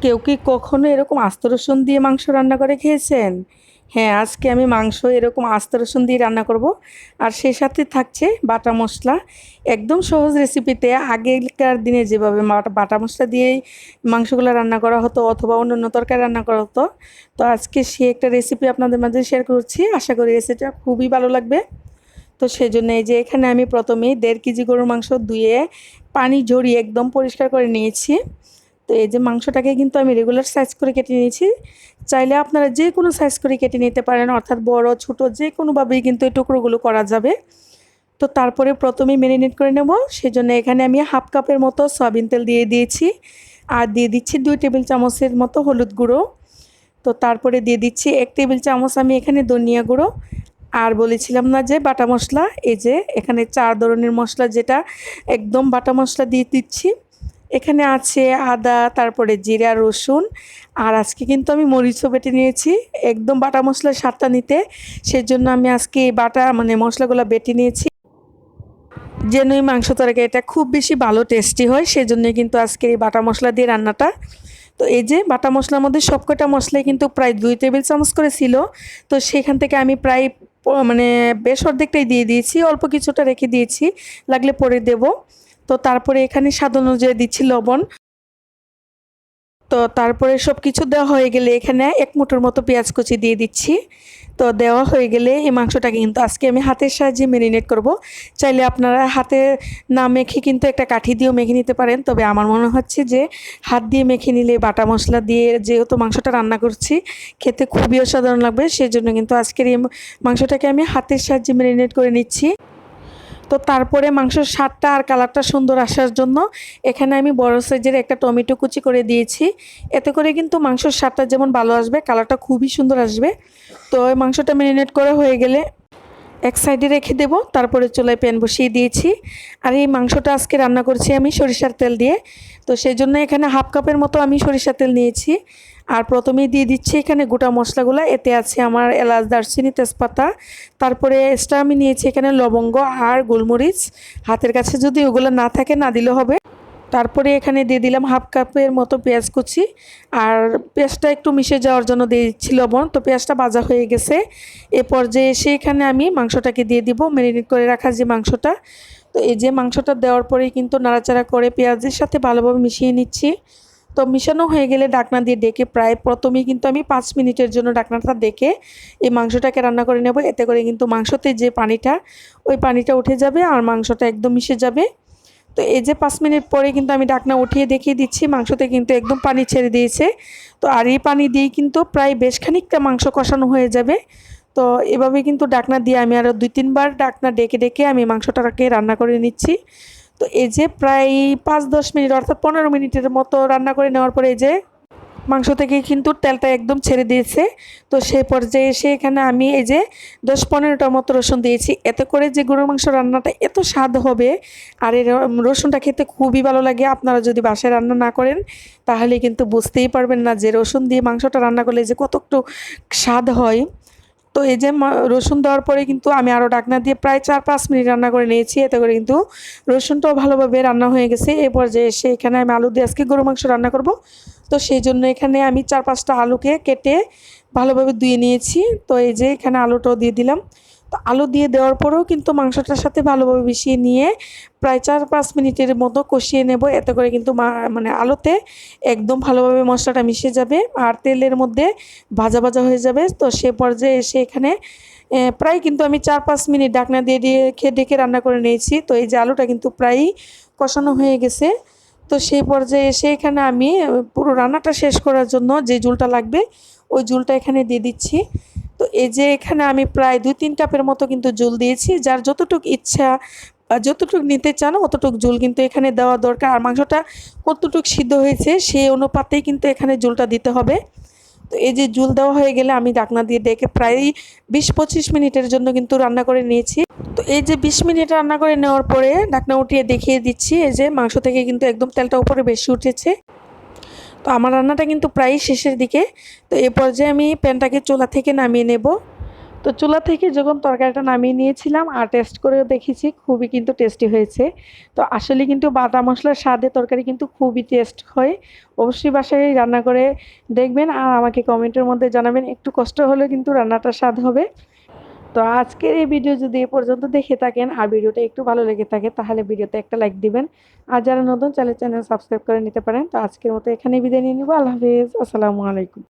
কেউ কি কখনো এরকম আস্ত রসুন দিয়ে মাংস রান্না করে খেয়েছেন? হ্যাঁ আজকে আমি মাংস এরকম আস্ত রসুন দিয়ে রান্না করব। আর সেই সাথে থাকছে বাটা মশলা। একদম সহজ রেসিপিতে আগেকার দিনে যেভাবে বাটা- মশলা দিয়েই মাংসগুলো রান্না করা হতো অথবা অন্য অন্য তরকারি রান্না করা হতো। তো আজকে সে একটা রেসিপি আপনাদের মাঝে শেয়ার করছি। আশা করি রেসিপিটা খুবই ভালো লাগবে। তো সেজন্য এই যে এখানে আমি প্রথমেই দেড় কেজি গরুর মাংস ধুয়ে পানি ঝরিয়ে একদম পরিষ্কার করে নিয়েছি। তো এই যে মাংসটাকে কিন্তু আমি রেগুলার সাইজ করে কেটে নিয়েছি। চাইলে আপনারা যে কোনো সাইজ করে কেটে নিতে পারেন, অর্থাৎ বড়, ছোট, যে কোনোভাবেই কিন্তু এই টুকরোগুলো করা যাবে। তো তারপরে প্রথমে ম্যারিনেট করে নেব। সেজন্য এখানে আমি হাফ কাপের মতো সয়াবিন তেল দিয়ে দিয়েছি। আর দিয়ে দিচ্ছি দুই টেবিল চামচের মতো হলুদ গুঁড়ো। তো তারপরে দিয়ে দিচ্ছি এক টেবিল চামচ আমি এখানে ধনিয়া গুঁড়ো। আর বলেছিলাম না যে বাটা মশলা, এই যে এখানে চার ধরনের মশলা যেটা একদম বাটা মশলা দিয়ে দিচ্ছি। এখানে আছে আদা, তারপরে জিরা, রসুন। আর আজকে কিন্তু আমি মরিচও বেটে নিয়েছি। একদম বাটা মশলার স্বাদটা নিতে। সেজন্য আমি আজকে বাটা মানে মশলাগুলো বেটে নিয়েছি। যেন এই মাংস তরকারি এটা খুব বেশি ভালো টেস্টি হয়, সেজন্যই কিন্তু আজকের এই বাটা মশলা দিয়ে রান্নাটা। তো এই যে বাটা মশলার মধ্যে সবকটা মশলাই কিন্তু প্রায় দুই টেবিল চামচ করে ছিল। তো সেখান থেকে আমি প্রায় মানে বেশ অর্ধেকটাই দিয়ে দিয়েছি। অল্প কিছুটা রেখে দিয়েছি। লাগলে পরে দেব। তো তারপরে এখানে স্বাদ অনুযায়ী দিচ্ছি লবণ। তো তারপরে সব কিছু দেওয়া হয়ে গেলে এখানে এক মুঠোর মতো পেঁয়াজ কুচি দিয়ে দিচ্ছি। তো দেওয়া হয়ে গেলে এই মাংসটাকে কিন্তু আজকে আমি হাতের সাহায্যে ম্যারিনেট করব। চাইলে আপনারা হাতে না মেখে কিন্তু একটা কাঠি দিয়েও মেখে নিতে পারেন। তবে আমার মনে হচ্ছে যে হাত দিয়ে মেখে নিলে, বাটা মশলা দিয়ে যেহেতু মাংসটা রান্না করছি, খেতে খুবই অসাধারণ লাগবে। সেজন্য কিন্তু আজকের এই মাংসটাকে আমি হাতের সাহায্যে ম্যারিনেট করে নিচ্ছি। তো তারপরে মাংসের স্বাদটা আর কালারটা সুন্দর আসার জন্য এখানে আমি বড় সাইজের একটা টমেটো কুচি করে দিয়েছি। এতে করে কিন্তু মাংসের স্বাদটা যেমন ভালো আসবে, কালারটা খুবই সুন্দর আসবে। তো মাংসটা ম্যারিনেট করা হয়ে গেলে এক সাইডে রেখে দেব, তারপরে চুলায় প্যান বসিয়ে দিয়েছি। আর এই মাংসটা আজকে রান্না করছি আমি সরিষার তেল দিয়ে। তো সেই জন্য এখানে হাফ কাপের মতো আমি সরিষার তেল নিয়েছি। আর প্রথমেই দিয়ে দিচ্ছি এখানে গোটা মশলাগুলো। এতে আছে আমার এলাচ, দারচিনি, তেজপাতা। তারপরে এক্সট্রা আমি নিয়েছি এখানে লবঙ্গ আর গোলমরিচ। হাতের কাছে যদি ওগুলো না থাকে, না দিলে হবে। তারপরে এখানে দিয়ে দিলাম হাফ কাপের মতো পেঁয়াজ কুচি। আর পেঁয়াজটা একটু মিশে যাওয়ার জন্য দিয়ে দিচ্ছি লবণ। তো পেঁয়াজটা ভাজা হয়ে গেছে। এ পর্যায়ে এসে এখানে আমি মাংসটাকে দিয়ে দিব ম্যারিনেট করে রাখা যে মাংসটা। তো এই যে মাংসটা দেওয়ার পরেই কিন্তু নাড়াচাড়া করে পেঁয়াজের সাথে ভালোভাবে মিশিয়ে নিচ্ছি। তো মিশানো হয়ে গেলে ডাকনা দিয়ে ডেকে প্রায় প্রথমেই কিন্তু আমি পাঁচ মিনিটের জন্য ডাকনাটা ডেকে এই মাংসটাকে রান্না করে নেব। এতে করে কিন্তু মাংসতে যে পানিটা, ওই পানিটা উঠে যাবে আর মাংসটা একদম মিশে যাবে। তো এই যে পাঁচ মিনিট পরে কিন্তু আমি ডাকনা উঠিয়ে দেখিয়ে দিচ্ছি, মাংসতে কিন্তু একদম পানি ছেড়ে দিয়েছে। তো আর এই পানি দিয়েই কিন্তু প্রায় বেশ খানিকটা মাংস কষানো হয়ে যাবে। তো এভাবে কিন্তু ডাকনা দিয়ে আমি আরও দুই তিনবার ডাকনা ডেকে ডেকে আমি মাংসটাকে রান্না করে নিচ্ছি। তো এই যে প্রায় পাঁচ, দশ মিনিট, অর্থাৎ পনেরো মিনিটের মতো রান্না করে নেওয়ার পরে এই যে মাংস থেকে কিন্তু তেলটা একদম ছেড়ে দিয়েছে। তো সেই পর্যায়ে এসে এখানে আমি এই যে দশ পনেরোটা মতো রসুন দিয়েছি। এতে করে যে গরুর মাংস রান্নাটা এত স্বাদ হবে আর এর রসুনটা খেতে খুবই ভালো লাগে। আপনারা যদি বাসায় রান্না না করেন, তাহলে কিন্তু বুঝতেই পারবেন না যে রসুন দিয়ে মাংসটা রান্না করলে যে কতটুকু স্বাদ হয়। তো এই যে রসুন দেওয়ার পরে কিন্তু আমি আরও ডাকনা দিয়ে প্রায় চার পাঁচ মিনিট রান্না করে নিয়েছি। এতে করে কিন্তু রসুনটাও ভালোভাবে রান্না হয়ে গেছে। এ পর্যায়ে এসে এখানে আমি আলু দিয়ে আজকে গরু মাংস রান্না করব। তো সেই জন্য এখানে আমি চার পাঁচটা আলুকে কেটে ভালোভাবে ধুয়ে নিয়েছি। তো এই যে এখানে আলুটাও দিয়ে দিলাম। তো আলু দিয়ে দেওয়ার পরেও কিন্তু মাংসটার সাথে ভালোভাবে মিশিয়ে নিয়ে প্রায় চার পাঁচ মিনিটের মতো কষিয়ে নেব। এতে করে কিন্তু মানে আলুতে একদম ভালোভাবে মশলাটা মিশে যাবে আর তেলের মধ্যে ভাজা ভাজা হয়ে যাবে। তো সে পর্যায়ে এসে এখানে প্রায় কিন্তু আমি চার পাঁচ মিনিট ডাকনা দিয়ে দিয়ে খেয়ে ডেকে রান্না করে নিয়েছি। তো এই যে আলুটা কিন্তু প্রায়ই কষানো হয়ে গেছে। তো সেই পর্যায়ে এসে এখানে আমি পুরো রান্নাটা শেষ করার জন্য যে ঝুলটা লাগবে, ওই ঝুলটা এখানে দিয়ে দিচ্ছি। তো এই যে এখানে আমি প্রায় দুই, তিন কাপের মতো কিন্তু জল দিয়েছি, যার যতটুক ইচ্ছা যতটুকু নিতে চান অতটুকু জল কিন্তু এখানে দেওয়া দরকার। আর মাংসটা কতটুকু সিদ্ধ হয়েছে সেই অনুপাতেই কিন্তু এখানে জলটা দিতে হবে। তো এই যে জুল দেওয়া হয়ে গেলে আমি ডাকনা দিয়ে ডেকে প্রায় বিশ পঁচিশ মিনিটের জন্য কিন্তু রান্না করে নিয়েছি। তো এই যে বিশ মিনিট রান্না করে নেওয়ার পরে ডাকনা উঠিয়ে দেখিয়ে দিচ্ছি, এই যে মাংস থেকে কিন্তু একদম তেলটা উপরে বেশি উঠেছে। তো আমার রান্নাটা কিন্তু প্রায় শেষের দিকে। তো এ পর্যায়ে আমি প্যানটাকে চুলা থেকে নামিয়ে নেব। তো চুলা থেকে যখন তরকারিটা নামিয়ে নিয়েছিলাম আর টেস্ট করেও দেখেছি, খুবই কিন্তু টেস্টি হয়েছে। তো আসলে কিন্তু বাটা মশলার স্বাদে তরকারি কিন্তু খুবই টেস্ট হয়। অবশ্যই বাসায় রান্না করে দেখবেন আর আমাকে কমেন্টের মধ্যে জানাবেন, একটু কষ্ট হলেও কিন্তু রান্নাটা স্বাদ হবে। তো আজকের এই ভিডিও যদি এ পর্যন্ত দেখে থাকেন আর ভিডিওটা একটু ভালো লেগে থাকে, তাহলে ভিডিওতে একটা লাইক দিবেন। আর যারা নতুন, চ্যানেল চ্যানেল সাবস্ক্রাইব করে নিতে পারেন। তো আজকের মতো এখানে বিদায় নিয়ে নিব। আল্লাহ হাফিজ। আসসালামু আলাইকুম।